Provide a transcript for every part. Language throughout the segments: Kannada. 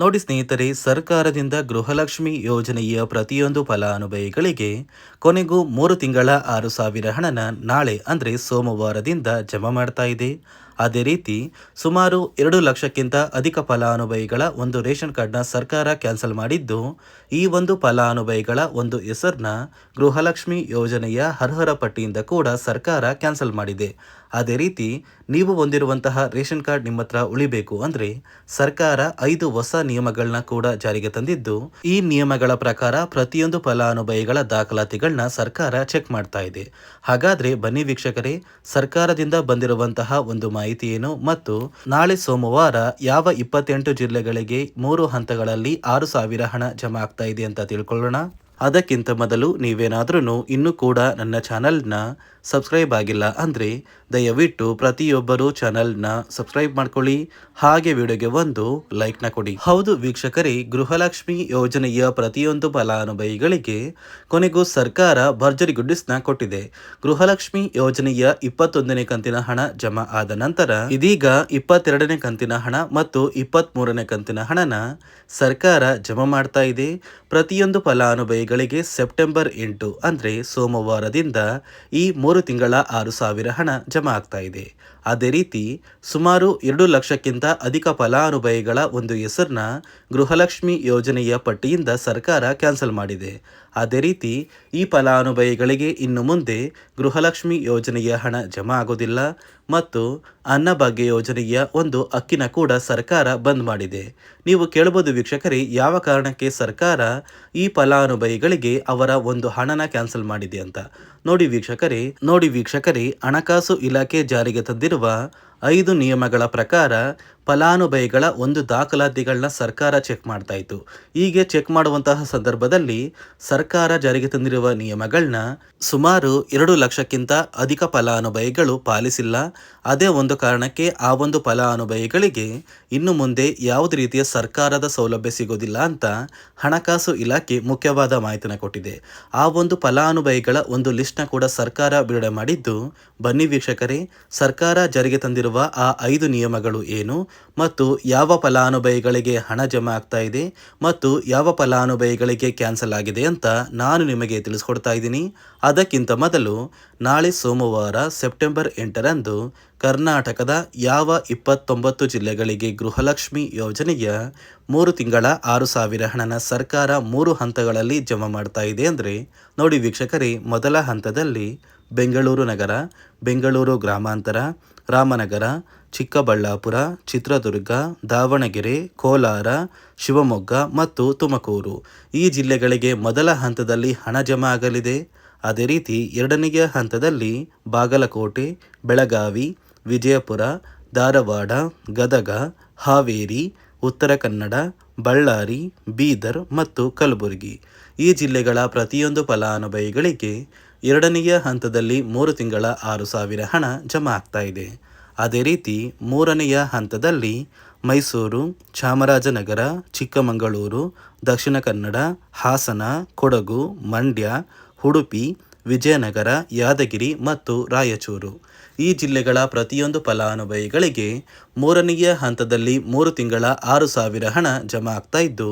ನೋಡಿ ಸ್ನೇಹಿತರೆ, ಸರ್ಕಾರದಿಂದ ಗೃಹಲಕ್ಷ್ಮಿ ಯೋಜನೆಯ ಪ್ರತಿಯೊಂದು ಫಲಾನುಭವಿಗಳಿಗೆ ಕೊನೆಗೂ ಮೂರು ತಿಂಗಳ ಆರು ಸಾವಿರ ಹಣನ ನಾಳೆ ಅಂದರೆ ಸೋಮವಾರದಿಂದ ಜಮಾ ಮಾಡ್ತಾ ಇದೆ. ಅದೇ ರೀತಿ ಸುಮಾರು ಎರಡು ಲಕ್ಷಕ್ಕಿಂತ ಅಧಿಕ ಫಲಾನುಭವಿಗಳ ಒಂದು ರೇಷನ್ ಕಾರ್ಡ್ನ ಸರ್ಕಾರ ಕ್ಯಾನ್ಸಲ್ ಮಾಡಿದ್ದು, ಈ ಒಂದು ಫಲಾನುಭವಿಗಳ ಒಂದು ಹೆಸರನ್ನ ಗೃಹಲಕ್ಷ್ಮಿ ಯೋಜನೆಯ ಅರ್ಹರ ಪಟ್ಟಿಯಿಂದ ಕೂಡ ಸರ್ಕಾರ ಕ್ಯಾನ್ಸಲ್ ಮಾಡಿದೆ. ಅದೇ ರೀತಿ ನೀವು ಹೊಂದಿರುವಂತಹ ರೇಷನ್ ಕಾರ್ಡ್ ನಿಮ್ಮ ಹತ್ರ ಉಳಿಬೇಕು ಅಂದರೆ ಸರ್ಕಾರ ಐದು ಹೊಸ ನಿಯಮಗಳನ್ನ ಕೂಡ ಜಾರಿಗೆ ತಂದಿದ್ದು, ಈ ನಿಯಮಗಳ ಪ್ರಕಾರ ಪ್ರತಿಯೊಂದು ಫಲಾನುಭವಿಗಳ ದಾಖಲಾತಿಗಳನ್ನ ಸರ್ಕಾರ ಚೆಕ್ ಮಾಡ್ತಾ ಇದೆ. ಹಾಗಾದ್ರೆ ಬನ್ನಿ ವೀಕ್ಷಕರೇ, ಸರ್ಕಾರದಿಂದ ಬಂದಿರುವಂತಹ ಒಂದು ಮಾಹಿತಿ ಏನು ಮತ್ತು ನಾಳೆ ಸೋಮವಾರ ಯಾವ ಇಪ್ಪತ್ತೆಂಟು ಜಿಲ್ಲೆಗಳಿಗೆ ಮೂರು ಹಂತಗಳಲ್ಲಿ ಆರು ಸಾವಿರ ಹಣ ಜಮಾ ಆಗ್ತಾ ಇದೆ ಅಂತ ತಿಳ್ಕೊಳ್ಳೋಣ. ಅದಕ್ಕಿಂತ ಮೊದಲು ನೀವೇನಾದ್ರೂ ಇನ್ನೂ ಕೂಡ ನನ್ನ ಚಾನಲ್ನ ಸಬ್ಸ್ಕ್ರೈಬ್ ಆಗಿಲ್ಲ ಅಂದರೆ ದಯವಿಟ್ಟು ಪ್ರತಿಯೊಬ್ಬರು ಚಾನಲ್ನ ಸಬ್ಸ್ಕ್ರೈಬ್ ಮಾಡ್ಕೊಳ್ಳಿ. ಹಾಗೆ ವಿಡಿಯೋಗೆ ಒಂದು ಲೈಕ್ನ ಕೊಡಿ. ಹೌದು ವೀಕ್ಷಕರೇ, ಗೃಹಲಕ್ಷ್ಮಿ ಯೋಜನೆಯ ಪ್ರತಿಯೊಂದು ಫಲಾನುಭವಿಗಳಿಗೆ ಕೊನೆಗೂ ಸರ್ಕಾರ ಭರ್ಜರಿ ಗುಡ್ಡಿಸ್ನ ಕೊಟ್ಟಿದೆ. ಗೃಹಲಕ್ಷ್ಮಿ ಯೋಜನೆಯ ಇಪ್ಪತ್ತೊಂದನೇ ಕಂತಿನ ಹಣ ಜಮಾ ಆದ ನಂತರ ಇದೀಗ ಇಪ್ಪತ್ತೆರಡನೇ ಕಂತಿನ ಹಣ ಮತ್ತು ಇಪ್ಪತ್ತ್ ಮೂರನೇ ಕಂತಿನ ಹಣನ ಸರ್ಕಾರ ಜಮಾ ಮಾಡ್ತಾ ಇದೆ. ಪ್ರತಿಯೊಂದು ಫಲಾನುಭವಿಗಳಿಗೆ ಸೆಪ್ಟೆಂಬರ್ ಎಂಟು ಅಂದರೆ ಸೋಮವಾರದಿಂದ ಈ ಮೂರು ತಿಂಗಳ ಆರು ಸಾವಿರ ಹಣ ಜಮಾ ಆಗ್ತಾ ಇದೆ. ಅದೇ ರೀತಿ, ಸುಮಾರು ಎರಡು ಲಕ್ಷಕ್ಕಿಂತ ಅಧಿಕ ಫಲಾನುಭವಿಗಳ ಒಂದು ಹೆಸರನ್ನ ಗೃಹಲಕ್ಷ್ಮಿ ಯೋಜನೆಯ ಪಟ್ಟಿಯಿಂದ ಸರ್ಕಾರ ಕ್ಯಾನ್ಸಲ್ ಮಾಡಿದೆ. ಅದೇ ರೀತಿ ಈ ಫಲಾನುಭವಿಗಳಿಗೆ ಇನ್ನು ಮುಂದೆ ಗೃಹಲಕ್ಷ್ಮಿ ಯೋಜನೆಯ ಹಣ ಜಮಾ ಆಗೋದಿಲ್ಲ ಮತ್ತು ಅನ್ನಭಾಗ್ಯ ಯೋಜನೆಯ ಒಂದು ಅಕ್ಕಿನ ಕೂಡ ಸರ್ಕಾರ ಬಂದ್ ಮಾಡಿದೆ. ನೀವು ಕೇಳಬಹುದು ವೀಕ್ಷಕರೇ, ಯಾವ ಕಾರಣಕ್ಕೆ ಸರ್ಕಾರ ಈ ಫಲಾನುಭವಿಗಳಿಗೆ ಅವರ ಒಂದು ಹಣನ ಕ್ಯಾನ್ಸಲ್ ಮಾಡಿದೆ ಅಂತ. ನೋಡಿ ವೀಕ್ಷಕರೇ ನೋಡಿ ವೀಕ್ಷಕರೇ, ಹಣಕಾಸು ಇಲಾಖೆ ಜಾರಿಗೆ ತಂದಿರುವ ಐದು ನಿಯಮಗಳ ಪ್ರಕಾರ ಫಲಾನುಭವಿಗಳ ಒಂದು ದಾಖಲಾತಿಗಳನ್ನ ಸರ್ಕಾರ ಚೆಕ್ ಮಾಡ್ತಾ ಇತ್ತು. ಹೀಗೆ ಚೆಕ್ ಮಾಡುವಂತಹ ಸಂದರ್ಭದಲ್ಲಿ ಸರ್ಕಾರ ಜಾರಿಗೆ ತಂದಿರುವ ನಿಯಮಗಳನ್ನ ಸುಮಾರು ಎರಡು ಲಕ್ಷಕ್ಕಿಂತ ಅಧಿಕ ಫಲಾನುಭವಿಗಳು ಪಾಲಿಸಿಲ್ಲ. ಅದೇ ಒಂದು ಕಾರಣಕ್ಕೆ ಆ ಒಂದು ಫಲಾನುಭವಿಗಳಿಗೆ ಇನ್ನು ಮುಂದೆ ಯಾವುದೇ ರೀತಿಯ ಸರ್ಕಾರದ ಸೌಲಭ್ಯ ಸಿಗೋದಿಲ್ಲ ಅಂತ ಹಣಕಾಸು ಇಲಾಖೆ ಮುಖ್ಯವಾದ ಮಾಹಿತಿನ ಕೊಟ್ಟಿದೆ. ಆ ಒಂದು ಫಲಾನುಭವಿಗಳ ಒಂದು ಲಿಸ್ಟ್ನ ಕೂಡ ಸರ್ಕಾರ ಬಿಡುಗಡೆ ಮಾಡಿದ್ದು, ಬನ್ನಿ ವೀಕ್ಷಕರೇ, ಸರ್ಕಾರ ಜಾರಿಗೆ ತಂದಿರುವ ಆ ಐದು ನಿಯಮಗಳು ಏನು? ಮತ್ತು ಯಾವ ಫಲಾನುಭವಿಗಳಿಗೆ ಹಣ ಜಮಾ ಆಗ್ತಾ ಇದೆ? ಮತ್ತು ಯಾವ ಫಲಾನುಭವಿಗಳಿಗೆ ಕ್ಯಾನ್ಸಲ್ ಆಗಿದೆ ಅಂತ ನಾನು ನಿಮಗೆ ತಿಳಿಸ್ಕೊಡ್ತಾ ಇದ್ದೀನಿ. ಅದಕ್ಕಿಂತ ಮೊದಲು ನಾಳೆ ಸೋಮವಾರ ಸೆಪ್ಟೆಂಬರ್ ಎಂಟರಂದು ಕರ್ನಾಟಕದ ಯಾವ ಇಪ್ಪತ್ತೊಂಬತ್ತು ಜಿಲ್ಲೆಗಳಿಗೆ ಗೃಹಲಕ್ಷ್ಮಿ ಯೋಜನೆಯ ಮೂರು ತಿಂಗಳ ಆರು ಸಾವಿರ ಹಣನ ಸರ್ಕಾರ ಮೂರು ಹಂತಗಳಲ್ಲಿ ಜಮಾ ಮಾಡ್ತಾ ಇದೆ ಅಂದರೆ ನೋಡಿ ವೀಕ್ಷಕರೇ, ಮೊದಲ ಹಂತದಲ್ಲಿ ಬೆಂಗಳೂರು ನಗರ, ಬೆಂಗಳೂರು ಗ್ರಾಮಾಂತರ, ರಾಮನಗರ, ಚಿಕ್ಕಬಳ್ಳಾಪುರ, ಚಿತ್ರದುರ್ಗ, ದಾವಣಗೆರೆ, ಕೋಲಾರ, ಶಿವಮೊಗ್ಗ ಮತ್ತು ತುಮಕೂರು. ಈ ಜಿಲ್ಲೆಗಳಿಗೆ ಮೊದಲ ಹಂತದಲ್ಲಿ ಹಣ ಜಮಾ ಆಗಲಿದೆ. ಅದೇ ರೀತಿ ಎರಡನೆಯ ಹಂತದಲ್ಲಿ ಬಾಗಲಕೋಟೆ, ಬೆಳಗಾವಿ, ವಿಜಯಪುರ, ಧಾರವಾಡ, ಗದಗ, ಹಾವೇರಿ, ಉತ್ತರ ಕನ್ನಡ, ಬಳ್ಳಾರಿ, ಬೀದರ್ ಮತ್ತು ಕಲಬುರಗಿ. ಈ ಜಿಲ್ಲೆಗಳ ಪ್ರತಿಯೊಂದು ಫಲಾನುಭವಿಗಳಿಗೆ ಎರಡನೆಯ ಹಂತದಲ್ಲಿ ಮೂರು ತಿಂಗಳ ಆರು ಸಾವಿರ ಹಣ ಜಮಾ ಆಗ್ತಾ ಇದೆ. ಅದೇ ರೀತಿ ಮೂರನೆಯ ಹಂತದಲ್ಲಿ ಮೈಸೂರು, ಚಾಮರಾಜನಗರ, ಚಿಕ್ಕಮಗಳೂರು, ದಕ್ಷಿಣ ಕನ್ನಡ, ಹಾಸನ, ಕೊಡಗು, ಮಂಡ್ಯ, ಉಡುಪಿ, ವಿಜಯನಗರ, ಯಾದಗಿರಿ ಮತ್ತು ರಾಯಚೂರು. ಈ ಜಿಲ್ಲೆಗಳ ಪ್ರತಿಯೊಂದು ಫಲಾನುಭವಿಗಳಿಗೆ ಮೂರನೆಯ ಹಂತದಲ್ಲಿ ಮೂರು ತಿಂಗಳ ಆರು ಸಾವಿರ ಹಣ ಜಮಾ ಆಗ್ತಾ ಇದ್ದು,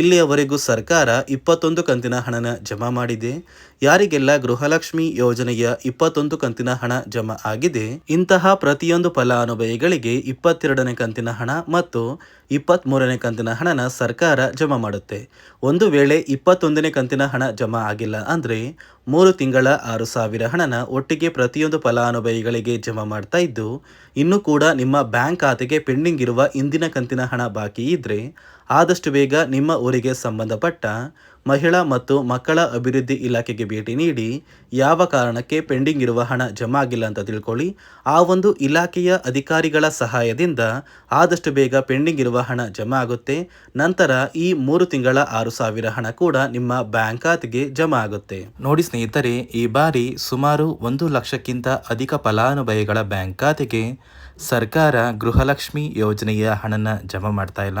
ಇಲ್ಲಿಯವರೆಗೂ ಸರ್ಕಾರ ಇಪ್ಪತ್ತೊಂದು ಕಂತಿನ ಹಣನ ಜಮಾ ಮಾಡಿದೆ. ಯಾರಿಗೆಲ್ಲ ಗೃಹಲಕ್ಷ್ಮಿ ಯೋಜನೆಯ ಇಪ್ಪತ್ತೊಂದು ಕಂತಿನ ಹಣ ಜಮಾ ಆಗಿದೆ, ಇಂತಹ ಪ್ರತಿಯೊಂದು ಫಲಾನುಭವಿಗಳಿಗೆ ಇಪ್ಪತ್ತೆರಡನೇ ಕಂತಿನ ಹಣ ಮತ್ತು ಇಪ್ಪತ್ತ್ ಮೂರನೇ ಕಂತಿನ ಹಣನ ಸರ್ಕಾರ ಜಮಾ ಮಾಡುತ್ತೆ. ಒಂದು ವೇಳೆ ಇಪ್ಪತ್ತೊಂದನೇ ಕಂತಿನ ಹಣ ಜಮಾ ಆಗಿಲ್ಲ ಅಂದರೆ, ಮೂರು ತಿಂಗಳ ಆರು ಸಾವಿರ ಹಣನ ಒಟ್ಟಿಗೆ ಪ್ರತಿಯೊಂದು ಫಲಾನುಭವಿಗಳಿಗೆ ಜಮಾ ಮಾಡ್ತಾ ಇದ್ದು, ಇನ್ನೂ ಕೂಡ ನಿಮ್ಮ ಬ್ಯಾಂಕ್ ಖಾತೆಗೆ ಪೆಂಡಿಂಗ್ ಇರುವ ಇಂದಿನ ಕಂತಿನ ಹಣ ಬಾಕಿ ಇದ್ದರೆ ಆದಷ್ಟು ಬೇಗ ನಿಮ್ಮ ಊರಿಗೆ ಸಂಬಂಧಪಟ್ಟ ಮಹಿಳಾ ಮತ್ತು ಮಕ್ಕಳ ಅಭಿವೃದ್ಧಿ ಇಲಾಖೆಗೆ ಭೇಟಿ ನೀಡಿ ಯಾವ ಕಾರಣಕ್ಕೆ ಪೆಂಡಿಂಗ್ ಇರುವ ಹಣ ಜಮಾ ಆಗಿಲ್ಲ ಅಂತ ತಿಳ್ಕೊಳ್ಳಿ. ಆ ಒಂದು ಇಲಾಖೆಯ ಅಧಿಕಾರಿಗಳ ಸಹಾಯದಿಂದ ಆದಷ್ಟು ಬೇಗ ಪೆಂಡಿಂಗ್ ಇರುವ ಹಣ ಜಮಾ ಆಗುತ್ತೆ ನಂತರ ಈ ಮೂರು ತಿಂಗಳ ಆರು ಸಾವಿರ ಹಣ ಕೂಡ ನಿಮ್ಮ ಬ್ಯಾಂಕ್ ಖಾತೆಗೆ ಜಮಾ ಆಗುತ್ತೆ ನೋಡಿ ಸ್ನೇಹಿತರೆ, ಈ ಬಾರಿ ಸುಮಾರು ಒಂದು ಲಕ್ಷಕ್ಕಿಂತ ಅಧಿಕ ಫಲಾನುಭವಿಗಳ ಬ್ಯಾಂಕ್ ಖಾತೆಗೆ ಸರ್ಕಾರ ಗೃಹಲಕ್ಷ್ಮಿ ಯೋಜನೆಯ ಹಣನ ಜಮಾ ಮಾಡ್ತಾ ಇಲ್ಲ.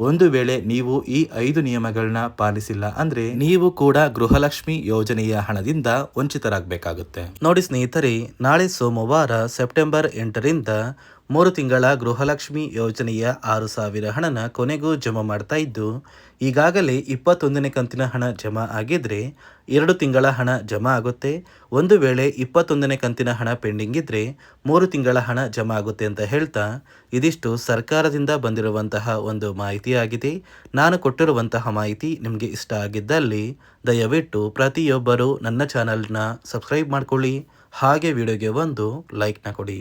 ಒಂದು ವೇಳೆ ನೀವು ಈ ಐದು ನಿಯಮಗಳನ್ನ ಪಾಲಿಸಿಲ್ಲ ಅಂದ್ರೆ ನೀವು ಕೂಡ ಗೃಹಲಕ್ಷ್ಮಿ ಯೋಜನೆಯ ಹಣದಿಂದ ವಂಚಿತರಾಗಬೇಕಾಗುತ್ತೆ. ನೋಡಿ ಸ್ನೇಹಿತರೆ, ನಾಳೆ ಸೋಮವಾರ ಸೆಪ್ಟೆಂಬರ್ ಎಂಟರಿಂದ ಮೂರು ತಿಂಗಳ ಗೃಹಲಕ್ಷ್ಮಿ ಯೋಜನೆಯ ಆರು ಸಾವಿರ ಹಣನ ಕೊನೆಗೂ ಜಮಾ ಮಾಡ್ತಾ ಇದ್ದು, ಈಗಾಗಲೇ ಇಪ್ಪತ್ತೊಂದನೇ ಕಂತಿನ ಹಣ ಜಮಾ ಆಗಿದ್ರೆ ಎರಡು ತಿಂಗಳ ಹಣ ಜಮಾ ಆಗುತ್ತೆ. ಒಂದು ವೇಳೆ ಇಪ್ಪತ್ತೊಂದನೇ ಕಂತಿನ ಹಣ ಪೆಂಡಿಂಗ್ ಇದ್ದರೆ ಮೂರು ತಿಂಗಳ ಹಣ ಜಮಾ ಆಗುತ್ತೆ ಅಂತ ಹೇಳ್ತಾ ಇದಿಷ್ಟು ಸರ್ಕಾರದಿಂದ ಬಂದಿರುವಂತಹ ಒಂದು ಮಾಹಿತಿಯಾಗಿದೆ. ನಾನು ಕೊಟ್ಟಿರುವಂತಹ ಮಾಹಿತಿ ನಿಮಗೆ ಇಷ್ಟ ಆಗಿದ್ದಲ್ಲಿ ದಯವಿಟ್ಟು ಪ್ರತಿಯೊಬ್ಬರೂ ನನ್ನ ಚಾನಲ್ನ ಸಬ್ಸ್ಕ್ರೈಬ್ ಮಾಡ್ಕೊಳ್ಳಿ. ಹಾಗೆ ವಿಡಿಯೋಗೆ ಒಂದು ಲೈಕ್ನ ಕೊಡಿ.